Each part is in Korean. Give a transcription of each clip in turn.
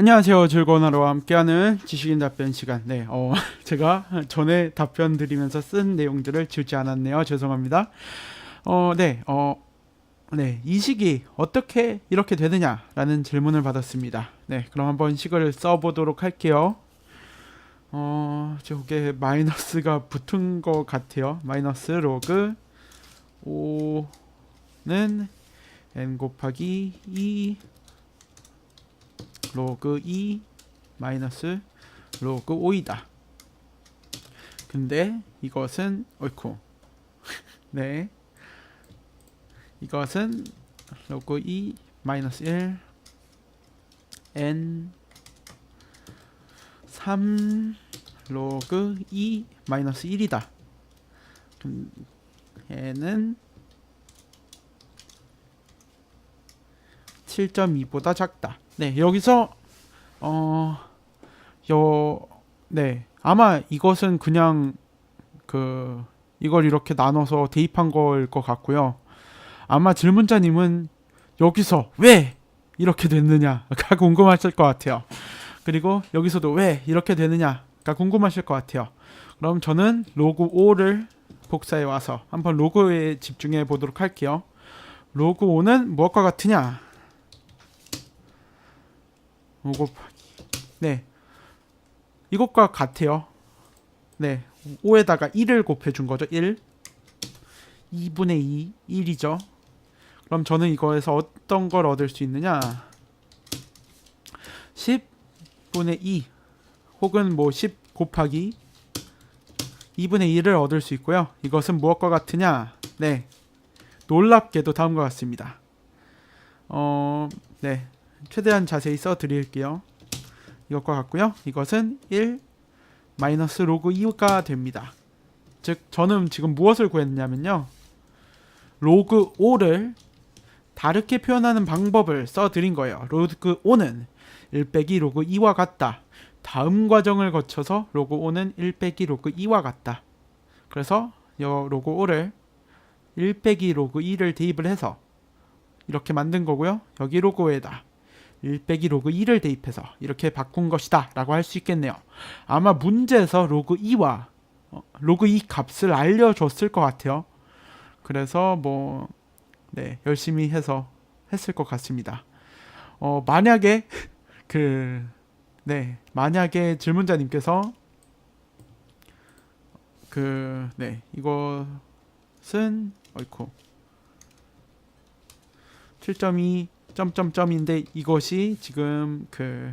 안녕하세요. 즐거운 하루와 함께하는 지식인 답변 시간. 네, 어, 제가 전에 답변 드리면서 쓴 내용들을 지우지 않았네요. 죄송합니다. 어, 네, 어, 네, 이 식이 어떻게 이렇게 되느냐라는 질문을 받았습니다. 네, 그럼 한번 식을 써보도록 할게요. 어, 저게 마이너스가 붙은 것 같아요. 마이너스 로그 5는 n 곱하기 2 로그 2 마이너스 로그 5이다. 근데 이것은 어이쿠 네 이것은 로그 2 마이너스 1 n 3 로그 2 마이너스 1이다. 음, 얘는 7.2보다 작다. 네, 여기서 어, 여, 네, 아마 이것은 그냥 그 이걸 이렇게 나눠서 대입한 걸 것 같고요. 아마 질문자님은 여기서 왜 이렇게 됐느냐가 궁금하실 것 같아요. 그리고 여기서도 왜 이렇게 되느냐가 궁금하실 것 같아요. 그럼 저는 로그 5를 복사해 와서 한번 로그에 집중해 보도록 할게요. 로그 5는 무엇과 같으냐? 5 곱하기. 네. 이것과 같아요. 네. 5에다가 1을 곱해준 거죠. 1 2분의 2 1이죠. 그럼 저는 이거에서 어떤 걸 얻을 수 있느냐? 10분의 2 혹은 뭐 10 곱하기 2분의 1을 얻을 수 있고요. 이것은 무엇과 같으냐? 네. 놀랍게도 다음과 같습니다. 어 네 최대한 자세히 써 드릴게요. 이것과 같고요. 이것은 1 마이너스 로그 2가 됩니다. 즉 저는 지금 무엇을 구했냐면요. 로그 5를 다르게 표현하는 방법을 써 드린 거예요. 로그 5는 1 빼기 로그 2와 같다. 다음 과정을 거쳐서 로그 5는 1 빼기 로그 2와 같다. 그래서 여 로그 5를 1 빼기 로그 2를 대입을 해서 이렇게 만든 거고요. 여기 로그 5에다 1 빼기 로그 2를 대입해서 이렇게 바꾼 것이다 라고 할 수 있겠네요. 아마 문제에서 로그 2와 어, 로그 2 값을 알려줬을 것 같아요. 그래서 뭐 네, 열심히 해서 했을 것 같습니다. 어, 만약에 그 네, 만약에 질문자님께서 그 네, 이것은 어이쿠. 7.2 점점점인데 이것이 지금 그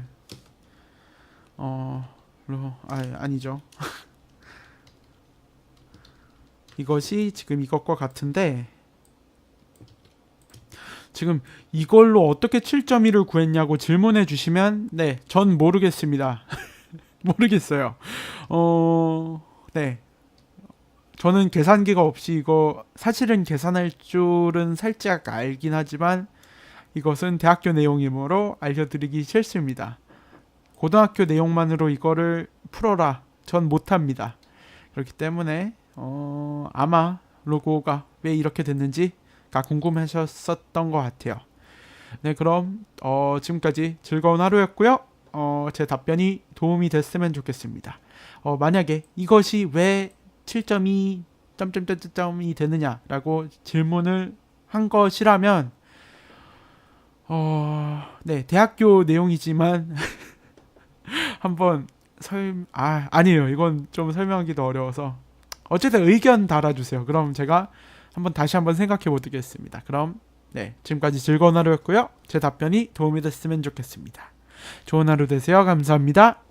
어, 로, 아, 아니죠. 이것이 지금 이것과 같은데 지금 이걸로 어떻게 7.1을 구했냐고 질문해 주시면 네, 전 모르겠습니다. 모르겠어요. 어, 네. 저는 계산기가 없이 이거 사실은 계산할 줄은 살짝 알긴 하지만 이것은 대학교 내용이므로 알려드리기 싫습니다. 고등학교 내용만으로 이거를 풀어라. 전 못합니다. 그렇기 때문에 어, 아마 로고가 왜 이렇게 됐는지가 궁금하셨었던 것 같아요. 네, 그럼 어, 지금까지 즐거운 하루였고요. 어, 제 답변이 도움이 됐으면 좋겠습니다. 어, 만약에 이것이 왜 7.2 점점점점이 되느냐라고 질문을 한 것이라면 어, 네, 대학교 내용이지만 한번 설, 아, 아니에요. 이건 좀 설명하기도 어려워서 어쨌든 의견 달아주세요. 그럼 제가 한번 다시 한번 생각해 보겠습니다. 그럼 네, 지금까지 즐거운 하루였고요. 제 답변이 도움이 됐으면 좋겠습니다. 좋은 하루 되세요. 감사합니다.